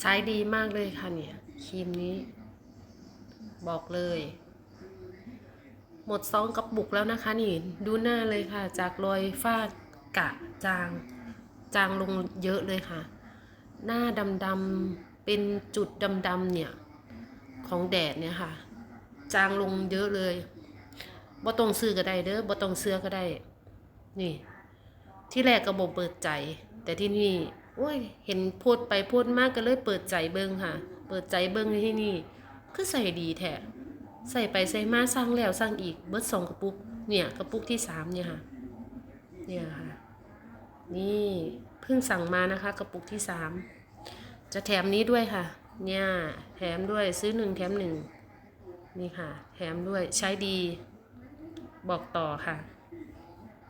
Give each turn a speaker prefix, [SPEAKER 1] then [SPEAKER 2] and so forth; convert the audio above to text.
[SPEAKER 1] ใช้ดีมากเลยค่ะเนี่ยครีมนี้ บอกเลย หมดซองกับบุกแล้วนะคะนี่ ดูหน้าเลยค่ะ จากรอยฝ้ากะจาง จางลงเยอะเลยค่ะ หน้าดำๆเป็นจุดดำๆเนี่ย ของแดดเนี่ยค่ะ จางลงเยอะเลยบ่ต้องซื้อก็ได้เด้อบ่ต้องเสื้อก็ได้ นี่ ที่แรกก็บ่เปิดใจ แต่ที่นี่โอ้ย เห็นโพดไปโพดมากก็เลยเปิดใจเบิ่งค่ะ เปิดใจเบิ่งที่นี่คือใส่ดีแท้ใส่ไปใส่มาสร้างแล้วสร้างอีกเบิดสองกระปุก เนี่ยกระปุกที่สามเนี่ยค่ะ เนี่ยค่ะ นี่เพิ่งสั่งมานะคะ กระปุกที่สามจะแถมนี้ด้วยค่ะ เนี่ยแถมด้วยซื้อหนึ่งแถมหนึ่งนี่ค่ะ แถมด้วยใช้ดี บอกต่อค่ะ